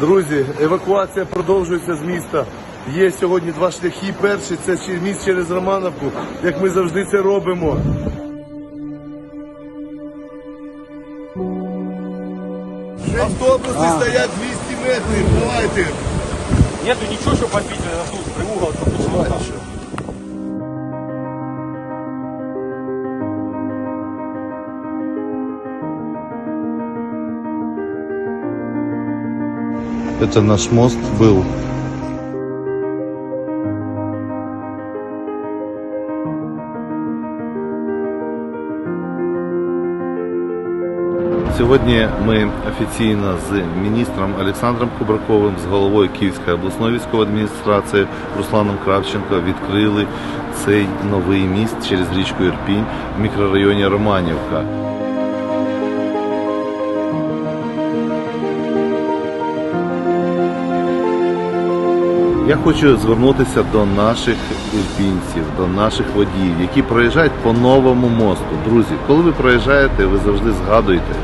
Друзі, евакуація продовжується з міста. Є сьогодні два шляхи. Перший це міст через Романовку, як ми завжди це робимо. Автобуси стоять 200 метрів. Давайте. Нету нічого, що подбить на тут приугол, чтобы Это наш мост был. Сьогодні ми офіційно з міністром Олександром Кубраковим, з головою Київської обласної військової адміністрації Русланом Кравченко відкрили цей новий міст через річку Ірпінь в мікрорайоні Романівка. Я хочу звернутися до наших ірпінців, до наших водіїв, які проїжджають по новому мосту. Друзі, коли ви проїжджаєте, ви завжди згадуєте,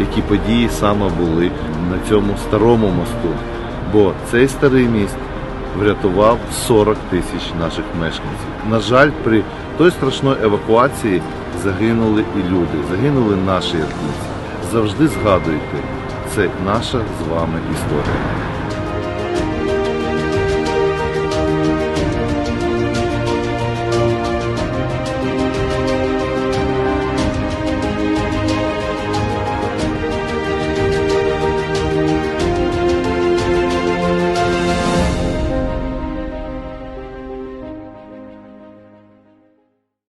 які події саме були на цьому старому мосту. Бо цей старий міст врятував 40 тисяч наших мешканців. На жаль, при той страшної евакуації загинули і люди, загинули наші ірпінці. Завжди згадуйте, це наша з вами історія.